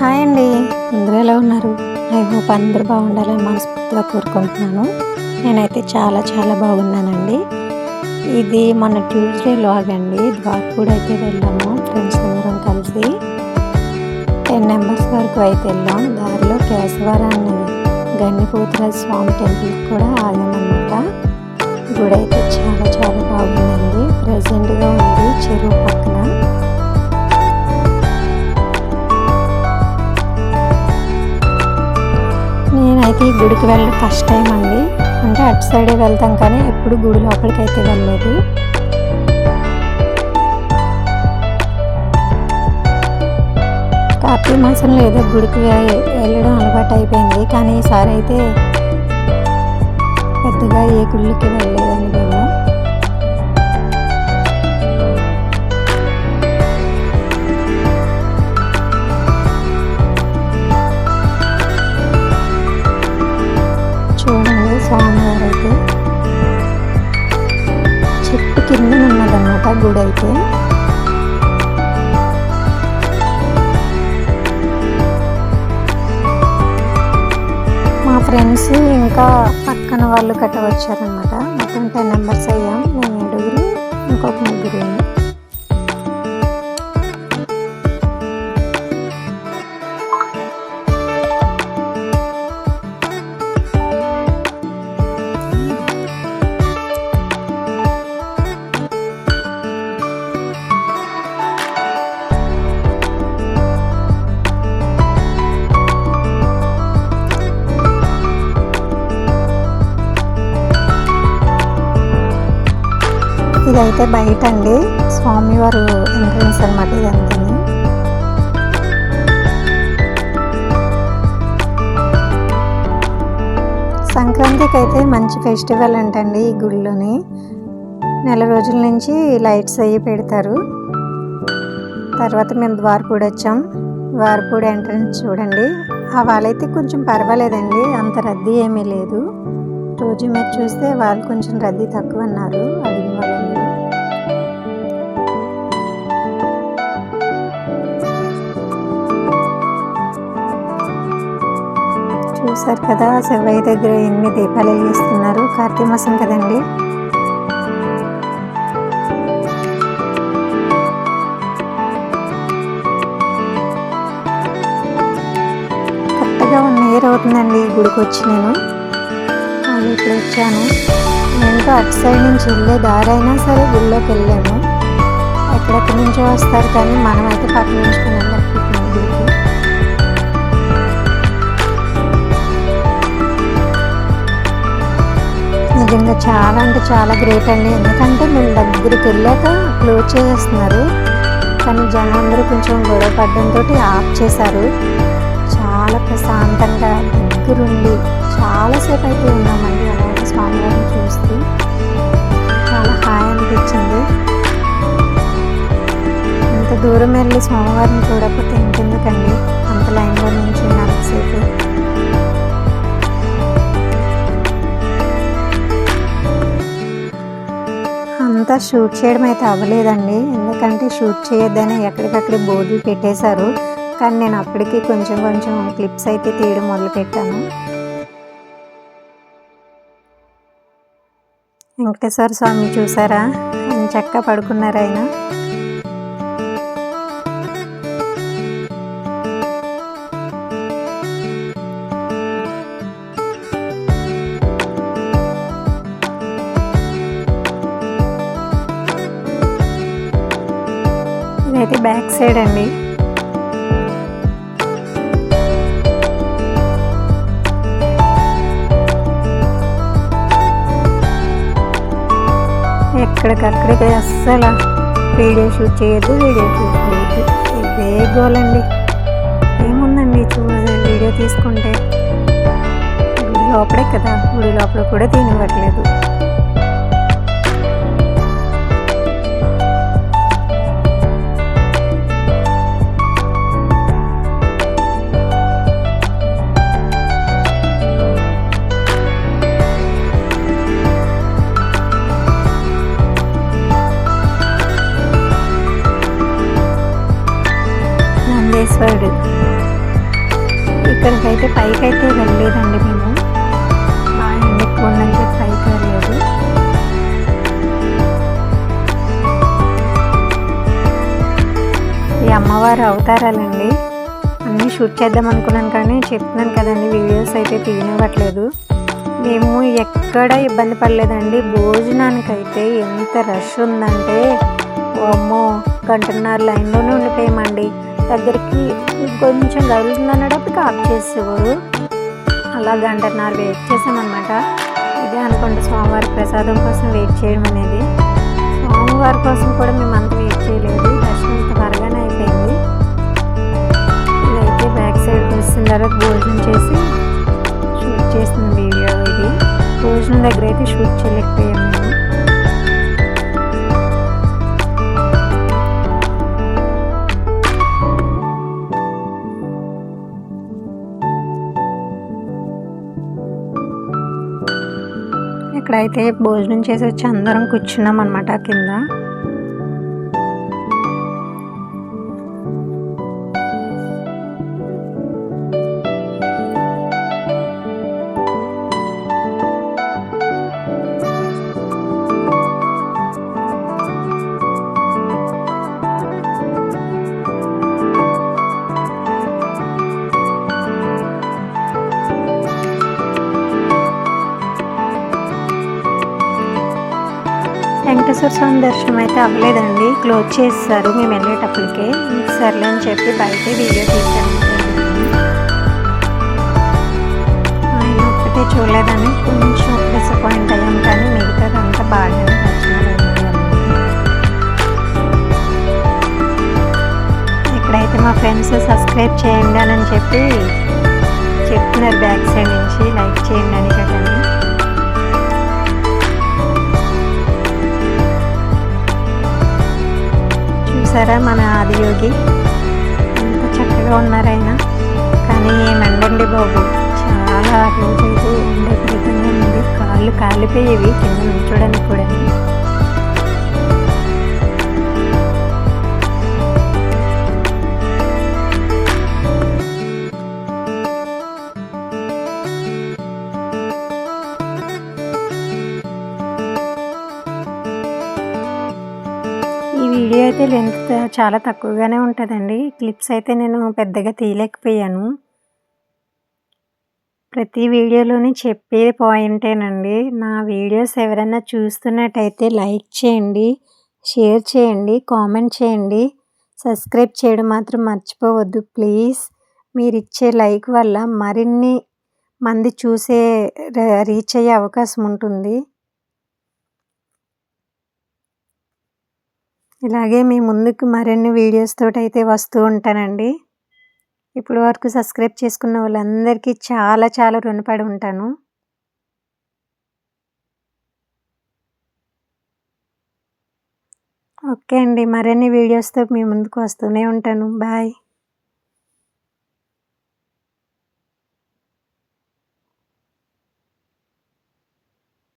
Hi అండి. అందరూ ఎలా ఉన్నారు? ఐ హోప్ అందరూ బాగుండాలని మనస్ఫూర్తిగా కోరుకుంటున్నాను. నేనైతే చాలా చాలా బాగున్నానండి. ఇది మన ట్యూస్డే లాగ్ అండి. ద్వారపూడి అయితే వెళ్ళాము. ఫ్రెండ్స్ అందరం కలిసి టెన్ మెంబర్స్ వరకు అయితే వెళ్ళాం. దారిలో కేశవరాన్ని గన్నిపోతురాజు స్వామి టెంపుల్ కూడా ఆగామన్నమాట. గుడి అయితే చాలా చాలా బాగుందండి. ప్రజెంట్గా ఉంది. చెరువు పక్కన. నేనైతే ఈ గుడికి వెళ్ళడం ఫస్ట్ టైం అండి. అంటే అటు సైడే వెళ్తాం కానీ ఎప్పుడు గుడి లోపలికి అయితే వెళ్ళలేదు. కార్తీక మాసంలో ఏదో గుడికి వెళ్ళడం అలవాటు అయిపోయింది. కానీ ఈసారి అయితే పెద్దగా ఏ గుళ్ళకి వెళ్ళలేదండి స్వామివారు అయితే చెట్టు కింద ఉన్నదన్నమాట గుడి అయితే మా ఫ్రెండ్స్ ఇంకా పక్కన వాళ్ళు కట్ట వచ్చారనమాట మొత్తం టెన్ మెంబర్స్ అయ్యాం. మేము ఏడుగురు ఇంకొక ముగ్గురు ఇదైతే బయట అండి స్వామివారు ఎంట్రన్స్ అనమాట ఇదంతా. సంక్రాంతికి అయితే మంచి ఫెస్టివల్ అంటండి ఈ గుడిలోని నెల రోజుల నుంచి లైట్స్ అయ్యి పెడతారు. తర్వాత మేము ద్వారపూడి వచ్చాం. ద్వారపూడి ఎంట్రన్స్ చూడండి. ఆ వాళ్ళైతే కొంచెం పర్వాలేదండి. అంత రద్దీ ఏమీ లేదు. రోజు మీరు చూస్తే వాళ్ళు కొంచెం రద్దీ తక్కువ అన్నారు. అది చూసారు కదా. శివయ్య దగ్గర ఎన్ని దీపాలు వెలిగిస్తున్నారు? కార్తీక మాసం కదండి. కరెక్ట్గా వన్ ఇయర్ అవుతుందండి గుడికి వచ్చి నేను. అది ఇప్పుడు వచ్చాను. నేను అటు సైడ్ నుంచి వెళ్ళే దారి అయినా సరే గుడిలోకి వెళ్ళాము ఎక్కడెక్కడి నుంచో వస్తారు కానీ మనం అయితే పక్క నిజంగా చాలా అంటే చాలా గ్రేట్ అండి. ఎందుకంటే మేము దగ్గరికి వెళ్ళాక క్లోజ్ చేసేస్తున్నారు. కానీ జనం అందరూ కొంచెం గొడవ పడడంతో ఆఫ్ చేశారు. చాలా ప్రశాంతంగా దగ్గరుండి చాలాసేపు అయితే ఉన్నామండి అలాగే స్వామివారిని చూస్తూ. చాలా హాయ్ అనిపించింది. అంత దూరం వెళ్ళి స్వామివారిని చూడకపోతే ఇంకెందుకంటే ఇంకా షూట్ చేయడం అయితే అవ్వలేదండి. ఎందుకంటే షూట్ చేయొద్దని ఎక్కడికక్కడ బోర్డులు పెట్టేశారు. కానీ నేను అప్పటికి కొంచెం కొంచెం క్లిప్స్ అయితే తీయడం మొదలుపెట్టాను వెంకటేశ్వర స్వామి చూసారా? చక్క పడుకున్నారు ఆయన. బ్యాక్ సైడ్ అండి. ఎక్కడికక్కడికి అస్సలు వీడియో షూట్ చేయొద్దు వీడియో షూట్ చేయొద్దు. ఇదే గోల్ అండి. ఏముందండి చూడండి వీడియో తీసుకుంటే. గుడి లోపలే కదా గుడి లోపల కూడా తినివ్వట్లేదు అయితే పైకి అయితే వెళ్ళలేదండి మేము. బాగా ఎండ పైకి వెళ్ళలేదు ఈ అమ్మవారు అవతారాలండి? అన్నీ షూట్ చేద్దాం అనుకున్నాను కానీ చెప్తున్నాను కదండి వీడియోస్ అయితే తీయనివ్వట్లేదు. మేము ఎక్కడ ఇబ్బంది పడలేదండి. భోజనానికైతే ఎంత రష్ ఉందంటే అమ్మో గంటన్నర లైన్లోనే ఉండిపోయామండి. దగ్గరికి కొంచెం కదులుతుందన్నప్పుడు ఆఫ్ చేసేవారు. అలా గంటన్నర వెయిట్ చేసామన్నమాట ఇదే అనుకోండి సోమవారి ప్రసాదం కోసం వెయిట్ చేయడం అనేది. సోమవారి కోసం కూడా మేము అంత వెయిట్ చేయలేదు. దర్శనం త్వరగానే అయిపోయింది. ఇదైతే బ్యాక్ సైడ్ వచ్చిన తర్వాత భోజనం చేసి షూట్ చేసిన వీడియో ఇది. భోజనం దగ్గర అయితే షూట్ చేయలేకపోయాము. ఇక్కడైతే భోజనం చేసి వచ్చి అందరం కూర్చున్నాం అనమాట కింద. వెంకటేశ్వర స్వామి దర్శనం అయితే అవ్వలేదండి. క్లోజ్ చేస్తారు. మేము వెళ్ళేటప్పటికే. సర్లే అని చెప్పి బయట వీడియో తీసాము ఆయన ఒక్కటే చూడలేదని కొంచెం డిసప్పాయింట్ అయ్యాం కానీ మిగతాదంతా బాగానే దర్శనం ఇక్కడైతే మా ఫ్రెండ్స్ సబ్స్క్రైబ్ చేయండి అని చెప్పి చెప్తున్నారు. బ్యాక్ సైడ్ నుంచి లైక్ చేయండి అని కదండి చూసారా మన ఆదియోగి ఎంత చక్కగా ఉన్నారైనా కానీ ఏమండండి బాబు చాలా రోజైతే ఎండ విపరీతంగా ఉంది. కాళ్ళు కాలిపోయేవి కింద నుంచోడానికి కూడా వీడియో అయితే లెంత్ చాలా తక్కువగానే ఉంటుందండి. క్లిప్స్ అయితే నేను పెద్దగా తీయలేకపోయాను. ప్రతి వీడియోలోని చెప్పే పాయింటేనండి నా వీడియోస్ ఎవరైనా చూస్తున్నట్టయితే లైక్ చేయండి షేర్ చేయండి కామెంట్ చేయండి. సబ్స్క్రైబ్ చేయడం మాత్రం మర్చిపోవద్దు. ప్లీజ్ మీరు ఇచ్చే లైక్ వల్ల మరిన్ని మంది చూసే రీచ్ అయ్యే అవకాశం ఉంటుంది. ఇలాగే మీ ముందుకు మరిన్ని వీడియోస్ తోటి అయితే వస్తూ ఉంటానండి. ఇప్పుడు వరకు సబ్స్క్రైబ్ చేసుకున్న వాళ్ళందరికీ చాలా చాలా రుణపడి ఉంటాను. ఓకే అండి. మరిన్ని వీడియోస్తో మీ ముందుకు వస్తూనే ఉంటాను. బాయ్.